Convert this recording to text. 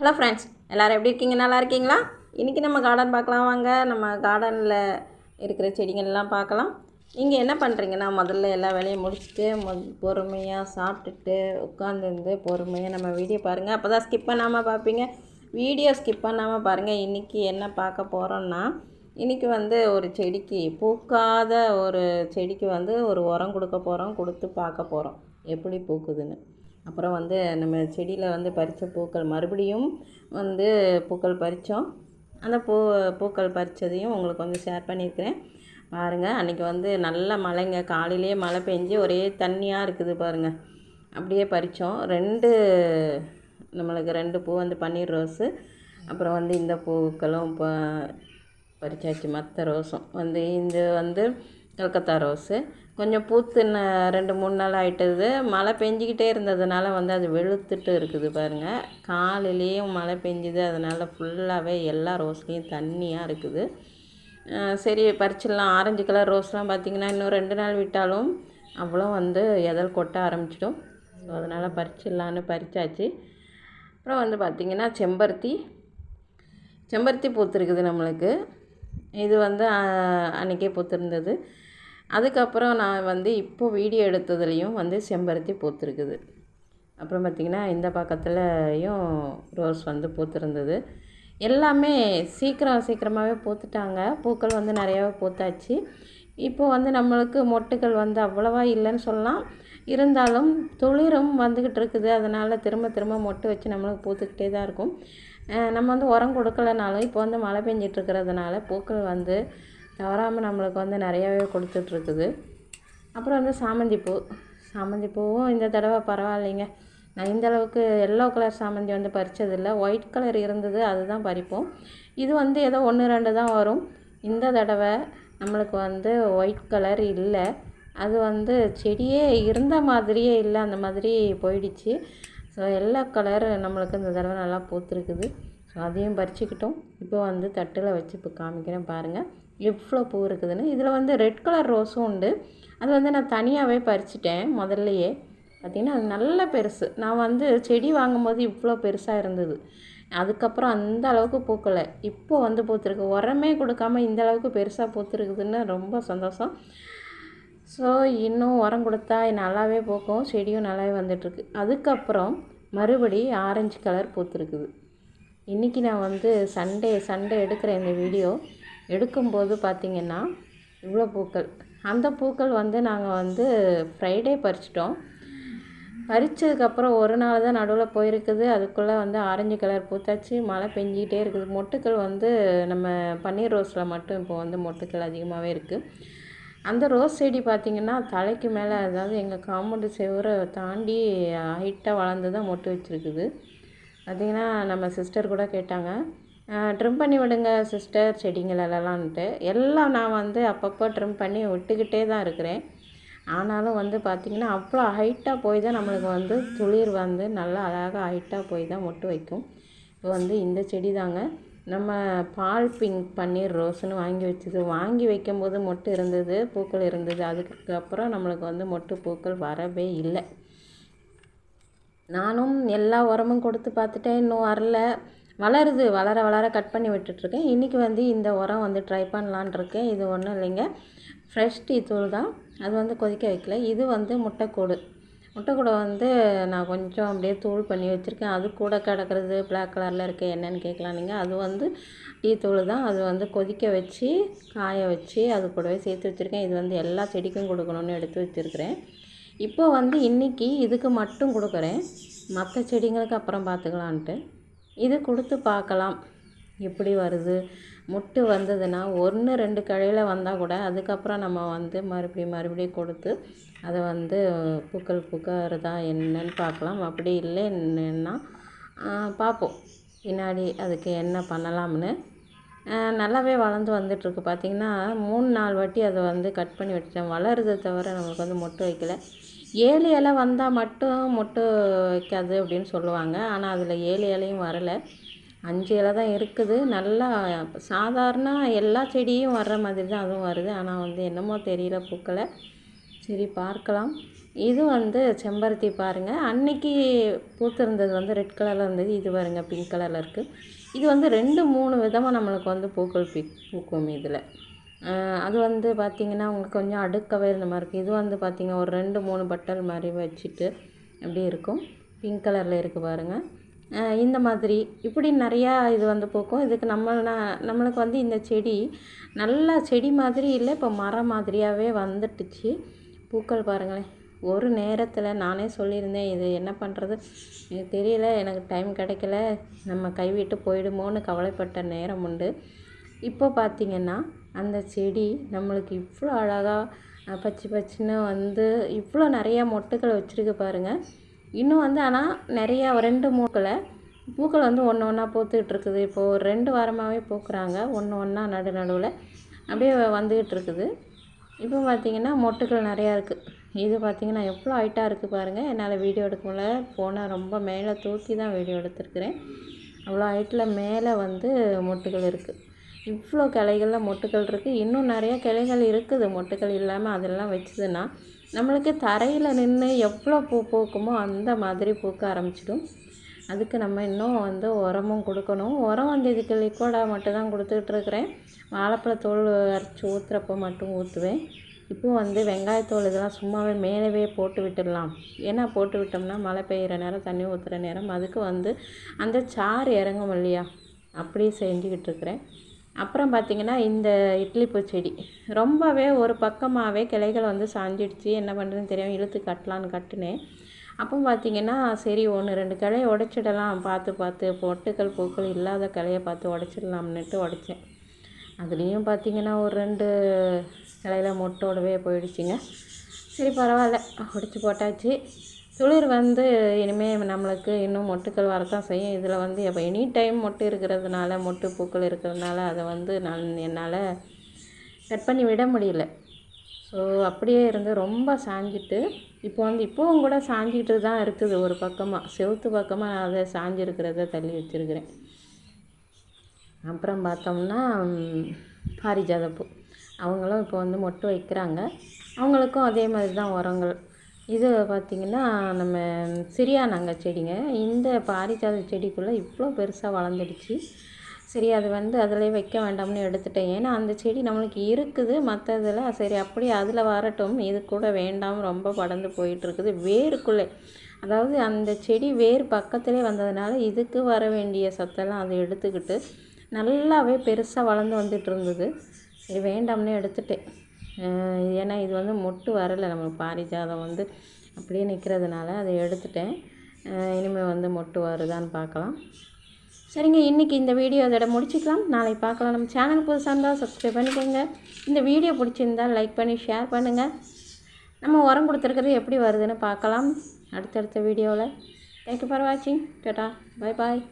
Hello friends எல்லோரும் எப்படி இருக்கீங்க? நல்லா இருக்கீங்களா? இன்றைக்கி நம்ம கார்டன் பார்க்கலாம். வாங்க நம்ம கார்டனில் இருக்கிற செடிங்கள்லாம் பார்க்கலாம். நீங்கள் என்ன பண்ணுறீங்கன்னா முதல்ல எல்லா வேலையும் முடிச்சுட்டு மு பொறுமையாக சாப்பிட்டுட்டு உட்காந்துருந்து பொறுமையாக நம்ம வீடியோ பாருங்கள் அப்போ தான் ஸ்கிப் பண்ணாமல் பார்ப்பீங்க. வீடியோ ஸ்கிப் பண்ணாமல் பாருங்கள் இன்றைக்கி என்ன பார்க்க போகிறோன்னா இன்றைக்கி வந்து ஒரு செடிக்கு பூக்காத ஒரு செடிக்கு வந்து ஒரு உரம் கொடுக்க போகிறோம் கொடுத்து பார்க்க போகிறோம் எப்படி பூக்குதுன்னு. அப்புறம் வந்து நம்ம செடியில் வந்து பறித்த பூக்கள் மறுபடியும் வந்து பூக்கள் பறித்தோம். அந்த பூ பூக்கள் பறித்ததையும் உங்களுக்கு வந்து ஷேர் பண்ணியிருக்கிறேன். பாருங்கள் அன்றைக்கி வந்து நல்ல மழைங்க. காலையிலேயே மழை பெஞ்சு ஒரே தண்ணியாக இருக்குது பாருங்கள் அப்படியே பறித்தோம். ரெண்டு நம்மளுக்கு ரெண்டு பூ வந்து பன்னீர் ரோஸு அப்புறம் வந்து இந்த பூக்களும் இப்போ பறிச்சாச்சு. மற்ற ரோஸும். வந்து இது வந்து கல்கத்தா ரோஸு. கொஞ்சம் பூத்து ரெண்டு மூணு நாள் ஆகிட்டது மழை பெஞ்சிக்கிட்டே இருந்ததுனால வந்து அது வெளுத்துட்டு இருக்குது பாருங்கள் காலையிலேயும் மழை பெஞ்சுது. அதனால் ஃபுல்லாகவே எல்லா ரோஸ்லேயும் தண்ணியாக இருக்குது. சரி பறிச்சிடலாம். ஆரஞ்சு கலர் ரோஸ்லாம் பார்த்திங்கன்னா இன்னும் ரெண்டு நாள் விட்டாலும் அவ்வளோ வந்து எதல் கொட்ட ஆரம்பிச்சிடும். ஸோ அதனால் பறிச்சிடலான்னு பறிச்சாச்சு. அப்புறம் வந்து பார்த்திங்கன்னா செம்பருத்தி. செம்பருத்தி பூத்துருக்குது நம்மளுக்கு. இது வந்து அன்றைக்கே அன்னைக்கே பூத்திருந்தது. அதுக்கப்புறம் நான் வந்து இப்போ வீடியோ எடுத்ததுலேயும் வந்து செம்பருத்தி பூத்துருக்குது. அப்புறம் பார்த்திங்கன்னா இந்த பக்கத்துலையும் ரோஸ் வந்து பூத்துருந்தது. எல்லாமே சீக்கிரம் சீக்கிரமாகவே பூத்துட்டாங்க. பூக்கள் வந்து நிறையாவே பூத்தாச்சு. இப்போ வந்து நம்மளுக்கு மொட்டுகள் வந்து அவ்வளவா இல்லைன்னு சொல்லலாம். இருந்தாலும் துளிரும் வந்துக்கிட்டு இருக்குது. அதனால் திரும்ப திரும்ப மொட்டு வச்சு நம்மளுக்கு பூத்துக்கிட்டே தான் இருக்கும். நம்ம வந்து உரம் கொடுக்கலனாலும் இப்போ வந்து மழை பெஞ்சிட்ருக்கிறதுனால பூக்கள் வந்து தவறாமல் நம்மளுக்கு வந்து நிறையாவே கொடுத்துட்ருக்குது. அப்புறம் வந்து சாமந்தி பூ சாமந்தி பூவும் இந்த தடவை பரவாயில்லைங்க. நான் இந்த அளவுக்கு எல்லோ கலர் சாமந்தி வந்து பறிச்சதில்லை. ஒயிட் கலர் இருந்தது அதுதான் பறிப்போம். இது வந்து ஏதோ ஒன்று ரெண்டு தான் வரும். இந்த தடவை நம்மளுக்கு வந்து ஒயிட் கலர் இல்லை. அது வந்து செடியே இருந்த மாதிரியே இல்லை. அந்த மாதிரி போயிடுச்சு. ஸோ எல்லா கலர் நம்மளுக்கு இந்த தடவை நல்லா பூத்துருக்குது. ஸோ அதையும் பறிச்சுக்கிட்டோம். இப்போ வந்து தட்டில் வச்சு இப்போ காமிக்கிறேன் பாருங்கள் எவ்வளோ பூ இருக்குதுன்னு. இதில் வந்து ரெட் கலர் ரோஸும் உண்டு. அது வந்து நான் தனியாகவே பறிச்சிட்டேன் முதல்லையே. பார்த்திங்கன்னா அது நல்ல பெருசு. நான் வந்து செடி வாங்கும்போது இவ்வளோ பெருசாக இருந்தது. அதுக்கப்புறம் அந்த அளவுக்கு பூக்கலை. இப்போ வந்து பூத்துருக்கு. உரமே கொடுக்காம இந்த அளவுக்கு பெருசாக பூத்துருக்குதுன்னு ரொம்ப சந்தோஷம். ஸோ இன்னும் உரம் கொடுத்தா நல்லாவே பூக்கும். செடியும் நல்லாவே வந்துட்டுருக்கு. அதுக்கப்புறம் மறுபடி ஆரஞ்சு கலர் பூத்துருக்குது. இன்றைக்கி நான் வந்து சண்டே சண்டே எடுக்கிற இந்த வீடியோ. எடுக்கும்போது பார்த்திங்கன்னா இவ்வளோ பூக்கள். அந்த பூக்கள் வந்து நாங்கள் வந்து ஃப்ரைடே பறிச்சிட்டோம். பறித்ததுக்கப்புறம் ஒரு நாள் தான் நடுவில் போயிருக்குது. அதுக்குள்ளே வந்து ஆரஞ்சு கலர் பூத்தாச்சு. மழை பெஞ்சிக்கிட்டே இருக்குது. மொட்டுக்கள் வந்து நம்ம பன்னீர் ரோஸில் மட்டும் இப்போ வந்து மொட்டுக்கள் அதிகமாகவே இருக்குது அந்த ரோஸ் செடி பார்த்திங்கன்னா தலைக்கு மேலே அதாவது எங்கள் காம்பவுண்டு செவரை தாண்டி ஹைட்டாக வளர்ந்து தான் மொட்டு வச்சுருக்குது. பார்த்திங்கன்னா நம்ம சிஸ்டர் கூட கேட்டாங்க. ட்ரிம் பண்ணி விடுங்க சிஸ்டர் செடிங்களெல்லாம்ன்ட்டு. எல்லாம் நான் வந்து அப்பப்போ ட்ரிம் பண்ணி விட்டுக்கிட்டே தான் இருக்கிறேன். ஆனாலும் வந்து பார்த்திங்கன்னா அவ்வளோ ஹைட்டாக போய் தான் நம்மளுக்கு வந்து துளிர் வந்து நல்லா அழகாக ஹைட்டாக போய் தான் மொட்டு வைக்கும். இப்போ வந்து இந்த செடி தாங்க. நம்ம பால் பிங்க் பன்னீர் ரோஸ்னு வாங்கி வச்சது. வாங்கி வைக்கும்போது மொட்டு இருந்தது பூக்கள் இருந்தது. அதுக்கப்புறம் நம்மளுக்கு வந்து மொட்டு பூக்கள் வரவே இல்லை. நானும் எல்லா உரமும் கொடுத்து பார்த்துட்டேன். இன்னும் வரல. வளருது. வளர வளர கட் பண்ணி விட்டுட்ருக்கேன். இன்றைக்கி வந்து இந்த உரம் வந்து ட்ரை பண்ணலான் இருக்கேன். இது ஒன்றும் இல்லைங்க. ஃப்ரெஷ் டீ தூள் தான். அது வந்து கொதிக்க வைக்கல. இது வந்து முட்டைக்கூடு. முட்டைக்கூடை வந்து நான் கொஞ்சம் அப்படியே தூள் பண்ணி வச்சுருக்கேன். அது கூட கிடக்கிறது பிளாக் கலரில் இருக்க என்னன்னு கேட்கலாம் நீங்கள் அது வந்து டீ தூள் தான். அது வந்து கொதிக்க வச்சு காய வச்சு அது கூடவே சேர்த்து வச்சுருக்கேன். இது வந்து எல்லா செடிக்கும் கொடுக்கணும்னு எடுத்து வச்சுருக்கிறேன். இப்போ வந்து இன்றைக்கி இதுக்கு மட்டும் கொடுக்குறேன். மற்ற செடிங்களுக்கு அப்புறம் பார்த்துக்கலான்ட்டு. இது கொடுத்து பார்க்கலாம். எப்படி வருது? முட்டு வந்ததுன்னா ஒன்று ரெண்டு கழையில் வந்தால் கூட அதுக்கப்புறம் நம்ம வந்து மறுபடியும் மறுபடியும் கொடுத்து அதை வந்து பூக்கள் பூக்கிறதா என்னன்னு பார்க்கலாம். அப்படி இல்லைன்னா பார்ப்போம். பின்னாடி அதுக்கு என்ன பண்ணலாம்னு. நல்லாவே வளர்ந்து வந்துட்டுருக்கு. பார்த்திங்கன்னா மூணு நாலு வாட்டி அதை வந்து கட் பண்ணி விட்டுட்டேன். வளருதை தவிர நம்மளுக்கு வந்து மொட்டு வைக்கல. ஏழு இலை வந்தால் மட்டும் மொட்டு வைக்காது அப்படின்னு சொல்லுவாங்க. ஆனால் அதில் ஏழு இலையும் வரலை. அஞ்சு இலை தான் இருக்குது. நல்லா சாதாரண எல்லா செடியும் வர்ற மாதிரி தான் அதுவும் வருது. ஆனால் வந்து என்னமோ தெரியல பூக்களை சரி பார்க்கலாம். இது வந்து செம்பருத்தி பாருங்கள் அன்னைக்கு பூத்திருந்தது வந்து ரெட் கலரில் இருந்தது. இது பாருங்கள் பிங்க் கலரில் இருக்குது இது வந்து ரெண்டு மூணு விதமாக நம்மளுக்கு வந்து பூக்கள் பி பூக்கும் இதில். அது வந்து பார்த்திங்கன்னா உங்களுக்கு கொஞ்சம் அடுக்கவே இருந்த மாதிரி இருக்குது இது வந்து பார்த்திங்கன்னா ஒரு ரெண்டு மூணு பட்டல் மாதிரி வச்சுட்டு அப்படி இருக்கும். பிங்க் கலரில் இருக்குது பாருங்கள் இந்த மாதிரி. இப்படி நிறையா இது வந்து பூக்கும். இதுக்கு நம்ம நம்மளுக்கு வந்து இந்த செடி நல்லா செடி மாதிரி இல்லை இப்போ மரம் மாதிரியாகவே வந்துட்டுச்சு. பூக்கள் பாருங்களேன். ஒரு நேரத்தில் நானே சொல்லியிருந்தேன் இது என்ன பண்ணுறது எனக்கு தெரியல எனக்கு டைம் கிடைக்கல. நம்ம கைவிட்டு போயிடுமோன்னு கவலைப்பட்ட நேரம் உண்டு. இப்போ பார்த்திங்கன்னா அந்த செடி நம்மளுக்கு இவ்வளோ அழகாக பச்சை பச்சைன்னு வந்து இவ்வளோ நிறையா மொட்டுக்களை வச்சுருக்கு பாருங்கள் இன்னும் வந்து ஆனால் நிறையா ரெண்டு மூக்களை பூக்கள் வந்து ஒன்று ஒன்றா பூத்துக்கிட்டு இருக்குது. இப்போது ஒரு ரெண்டு வாரமாகவே பூக்குறாங்க. ஒன்று ஒன்றா நடு நடுவில் அப்படியே வந்துக்கிட்டு இருக்குது. இப்போ பார்த்திங்கன்னா மொட்டுக்கள் நிறையா இருக்குது இது பார்த்திங்கன்னா எவ்வளோ ஹைட்டாக இருக்குது பாருங்கள் என்னால் வீடியோ எடுக்க முடியல. ஃபோனை ரொம்ப மேலே தூக்கி தான் வீடியோ எடுத்திருக்கிறேன். அவ்வளோ ஹைட்டில் மேலே வந்து மொட்டுகள் இருக்குது இவ்வளோ கிளைகளில் மொட்டுகள் இருக்குது இன்னும் நிறைய கிளைகள் இருக்குது. மொட்டுகள் இல்லாமல் அதெல்லாம் வச்சுதுன்னா நம்மளுக்கு தரையில் நின்று எவ்வளோ பூ பூக்குமோ அந்த மாதிரி பூக்க ஆரம்பிச்சிடும். அதுக்கு நம்ம இன்னும் வந்து உரமும் கொடுக்கணும். உரம் வந்து இதுக்கு லிக்விடாக மட்டும் தான் கொடுத்துட்ருக்குறேன் வாழைப்பழத்தோல் அரைச்சி ஊற்றுறப்ப மட்டும் ஊற்றுவேன் இப்போ வந்து வெங்காயத்தோல் இதெல்லாம் சும்மாவே மேலவே போட்டு விட்டுடலாம். ஏன்னா போட்டு விட்டோம்னா மழை பெய்கிற நேரம் தண்ணி ஊற்றுற நேரம் அதுக்கு வந்து அந்த சாறு இறங்கும் இல்லையா? அப்படியே செஞ்சுக்கிட்டு இருக்கிறேன். அப்புறம் பார்த்திங்கன்னா இந்த இட்லி பூச்செடி. செடி ரொம்பவே ஒரு பக்கமாகவே கிளைகள் வந்து சாஞ்சிடுச்சு. என்ன பண்ணுறதுன்னு தெரியாமல் இழுத்து கட்டலான்னு கட்டினேன். அப்போ பார்த்திங்கன்னா சரி ஒன்று ரெண்டு கிளைய உடச்சிடலாம். பார்த்து பார்த்து பொட்டுக்கள் பூக்கள் இல்லாத கிளையை பார்த்து உடச்சிடலாம்னுட்டு உடச்சேன். அதுலேயும் பார்த்திங்கன்னா ஒரு ரெண்டு கிளையில மொட்டோடவே போயிடுச்சுங்க. சரி பரவாயில்ல. உடச்சி போட்டாச்சு. துளிர் வந்து இனிமேல் நம்மளுக்கு இன்னும் மொட்டுக்கள் வரத்தான் செய்யும். இதில் வந்து எப்போ எனி டைம் மொட்டு இருக்கிறதுனால மொட்டு பூக்கள் இருக்கிறதுனால அதை வந்து நான் என்னால் கட் பண்ணி விட முடியல. ஸோ அப்படியே இருந்து ரொம்ப சாஞ்சிட்டு இப்போ வந்து இப்போவும் கூட சாஞ்சிக்கிட்டு தான் இருக்குது ஒரு பக்கமாக செவுத்து பக்கமாக நான் அதை சாஞ்சிருக்கிறத தள்ளி வச்சுருக்கிறேன். அப்புறம் பார்த்தோம்னா பாரிஜாதப்பூ அவங்களும் இப்போ வந்து மொட்டு வைக்கிறாங்க. அவங்களுக்கும் அதே மாதிரி தான் உரங்கள். இது பார்த்திங்கன்னா நம்ம சிரியானாங்க செடிங்க. இந்த பாரிஜாத செடிக்குள்ளே இவ்வளோ பெருசாக வளர்ந்துடுச்சு. சரி அது வந்து அதில் வைக்க வேண்டாம்னு எடுத்துட்டேன். ஏன்னா அந்த செடி நம்மளுக்கு இருக்குது. மற்றதில் சரி அப்படியே அதில் வரட்டும். இது கூட வேண்டாம். ரொம்ப படர்ந்து போயிட்டுருக்குது. வேருக்குள்ளே. அதாவது அந்த செடி வேர் பக்கத்திலே வந்ததுனால இதுக்கு வர வேண்டிய சத்தெல்லாம் அதை எடுத்துக்கிட்டு நல்லாவே பெருசாக வளர்ந்து வந்துட்டு இருந்தது சரி வேண்டாம்னே எடுத்துட்டேன். ஏன்னா இது வந்து மொட்டு வரலை. நம்ம பாரிஜாதம் வந்து அப்படியே நிற்கிறதுனால அதை எடுத்துட்டேன். இனிமேல் வந்து மொட்டு வருதான்னு பார்க்கலாம். சரிங்க இன்றைக்கி இந்த வீடியோ அதோட முடிச்சுக்கலாம். நாளைக்கு பார்க்கலாம். நம்ம சேனல் புதுசாக இருந்தால் சப்ஸ்கிரைப் பண்ணிக்கோங்க. இந்த வீடியோ பிடிச்சிருந்தால் லைக் பண்ணி ஷேர் பண்ணுங்கள் நம்ம உரம் கொடுத்துருக்கிறது எப்படி வருதுன்னு பார்க்கலாம். அடுத்தடுத்த வீடியோவில் தேங்க்யூ ஃபார் வாட்சிங் டட்டா பை பாய்